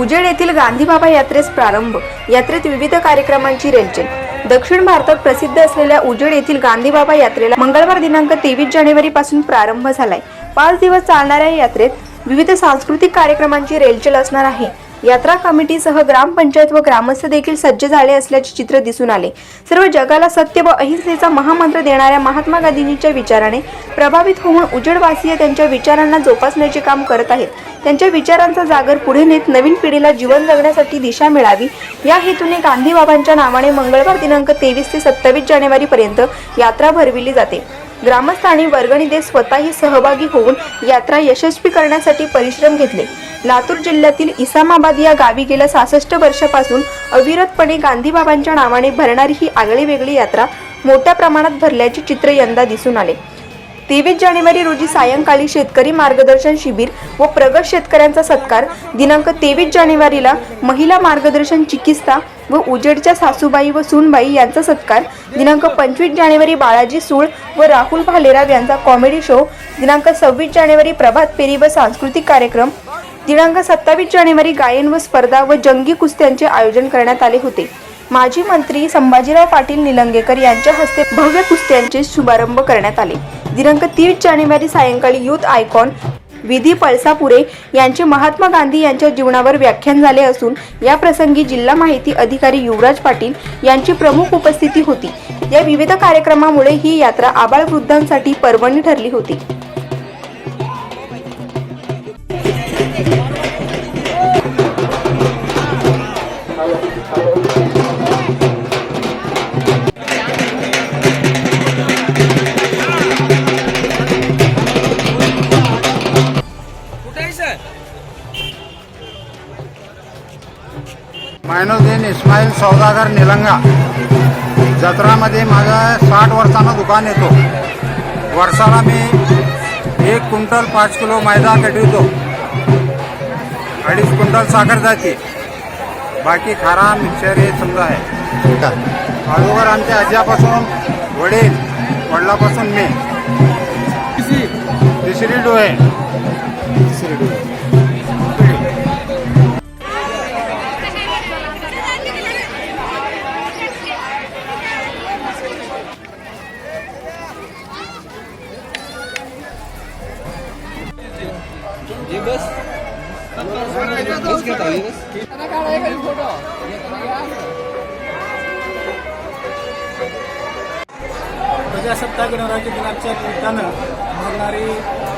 उजेड येथील गांधीबाबा यात्रेस प्रारंभ. यात्रेत विविध कार्यक्रमांची रेलचेल दक्षिण भारतात प्रसिद्ध असलेल्या उजेड येथील गांधीबाबा यात्रेला मंगळवार दिनांक तेवीस जानेवारी पासून प्रारंभ झालाय. पाच दिवस चालणाऱ्या यात्रेत विविध सांस्कृतिक कार्यक्रमांची रेलचेल असणार आहे. यात्रा कमिटीसह ग्रामपंचायत व ग्रामस्थ देखील सज्ज झाले असल्याचे चित्र दिसून आले. सर्व जगाला सत्य व अहिंसेचा महामंत्र देणाऱ्या महात्मा गांधींच्या विचाराने प्रभावित होऊन उजेडवासीय त्यांच्या विचारांना जोपासण्याचे काम करत आहेत. त्यांच्या विचारांचा जागर पुढे नेत नवीन पिढीला जीवन जगण्यासाठी दिशा मिळावी. या हेतूने गांधी बाबांच्या नावाने मंगळवार दिनांक तेवीस ते सत्तावीस जानेवारी पर्यंत यात्रा भरविली जाते. ग्रामस्थांनी वर्गणी स्वतःही सहभागी होऊन यात्रा यशस्वी करण्यासाठी परिश्रम घेतले. लातूर जिल्ह्यातील इसामाबाद या गावी गेल्या सहासष्ट वर्षापासून अविरतपणे गांधीबाबांच्या नावाने भरणारी ही आगळीवेगळी यात्रा मोठ्या प्रमाणात भरल्याचे चित्र यंदा दिसून आले. तेवीस जानेवारी रोजी सायंकाळी शेतकरी मार्गदर्शन शिबिर व प्रगत शेतकऱ्यांचा सत्कार. दिनांक तेवीस जानेवारीला महिला मार्गदर्शन चिकित्सा व उजेडच्या सासूबाई व सूनबाई यांचा सत्कार. दिनांक पंचवीस जानेवारी बाळाजी सूळ व राहुल भालेराव यांचा कॉमेडी शो. दिनांक सव्वीस जानेवारी प्रभात फेरी व सांस्कृतिक कार्यक्रम. दिनांक सत्तावीस जानेवारी गायन व स्पर्धा व जंगी कुस्त्यांचे आयोजन करण्यात आले होते. माजी मंत्री संभाजीराव पाटील निलंगेकर यांच्या हस्ते भव्य कुस्त्यांचे शुभारंभ करण्यात आले. दिनांक तीस जानेवारी सायंकाळी युथ आयकॉन विधी पळसापुरे यांचे महात्मा गांधी यांच्या जीवनावर व्याख्यान झाले असून या प्रसंगी जिल्हा माहिती अधिकारी युवराज पाटील यांची प्रमुख उपस्थिती होती. या विविध कार्यक्रमामुळे ही यात्रा आबाळ वृद्धांसाठी पर्वणी ठरली होती. मायनुद्दीन इस्माईल सौदागर निलंगा. जत्रामध्ये माझं साठ वर्षानं दुकान येतो. वर्षाला मी एक क्विंटल पाच किलो मैदा कटवितो अडीच क्विंटल साखर जाते. बाकी खारा मिक्सर हे समजा आहे. अगोदर आमच्या आज्यापासून वडील वडिलापासून मी. तिसरी डोळे. ये बस बस घेता आली बस प्रजासत्ताक गणराज्य दिनाच्या निमित्तानं भरणारी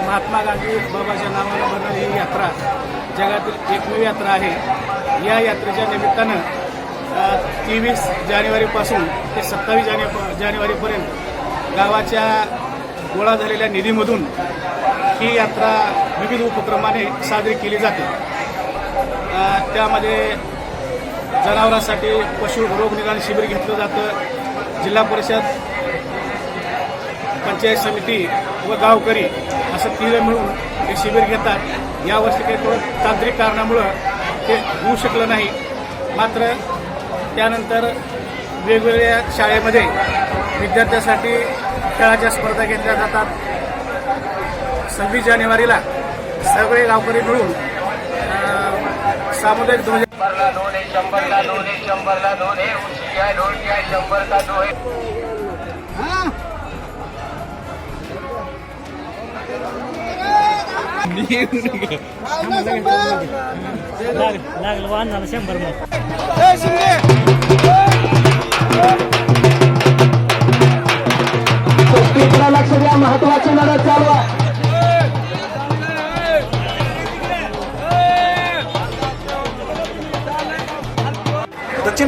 महात्मा गांधी बाबाच्या नावानं भरणारी ही यात्रा जगातील एकमेव यात्रा आहे. या यात्रेच्या निमित्तानं तेवीस जानेवारीपासून ते सत्तावीस जाने जानेवारीपर्यंत गावाच्या गोळा झालेल्या निधीमधून ही यात्रा विविध उपक्रमाने साजरी केली जाते. त्यामध्ये जनावरांसाठी पशु रोग निदान शिबिर घेतलं जातं. जिल्हा परिषद पंचायत समिती व गावकरी असं तिघं मिळून हे शिबिर घेतात. यावर्षी काही थोडं तांत्रिक कारणामुळं ते होऊ शकलं नाही. मात्र त्यानंतर वेगवेगळ्या शाळेमध्ये विद्यार्थ्यांसाठी खेळाच्या स्पर्धा घेतल्या जातात. सव्वीस जानेवारीला सगळे गावकरी मिळून सामुदायिक ध्वज शंभरला दोन आहे शंभरला दोन आहे शंभरला दोन आहे उशी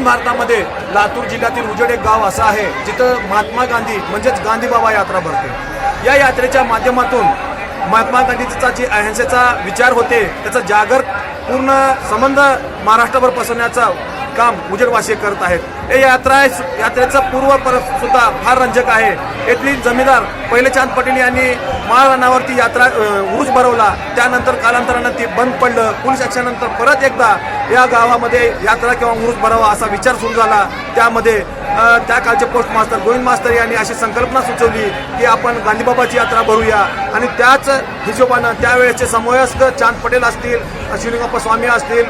दक्षिण भारतामध्ये लातूर जिल्ह्यातील उजेड एक गाव असं आहे जिथं महात्मा गांधी म्हणजेच गांधी बाबा यात्रा भरते. या यात्रेच्या माध्यमातून महात्मा गांधीचा जे अहिंसेचा विचार होते त्याचा जागर पूर्ण संबंध महाराष्ट्रभर पसरण्याचा काम उजेडवासी करत आहेत. हे यात्रा यात्रेचा पूर्व पर सुद्धा फार रंजक आहे. येथील जमीनदार पहिले चांद पटेल यांनी माळरानावरती यात्रा अ, भरवला. त्यानंतर कालांतरानं ते बंद पडलं. पोलीस ॲक्शननंतर परत एकदा या गावामध्ये यात्रा किंवा उरूस भरावा असा विचार सुरू झाला. त्यामध्ये त्या काळचे पोस्ट मास्तर गोविंद मास्तर यांनी अशी संकल्पना सुचवली की आपण गांधीबाबाची यात्रा भरूया. आणि त्याच हिशोबानं त्यावेळेचे समवयस्क चांद पटेल असतील शिवलिंगप्पा स्वामी असतील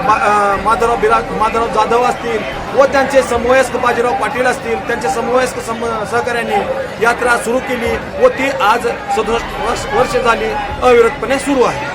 माधवराव बिरा माधवराव जाधव असतील व त्यांचे समवयस्क बाजीराव पाटील असतील त्यांचे समवयस्क सम सहकाऱ्यांनी यात्रा सुरू केली व ती आज सदुसष्ट वर्ष वर्ष झाली अविरतपणे सुरू आहे.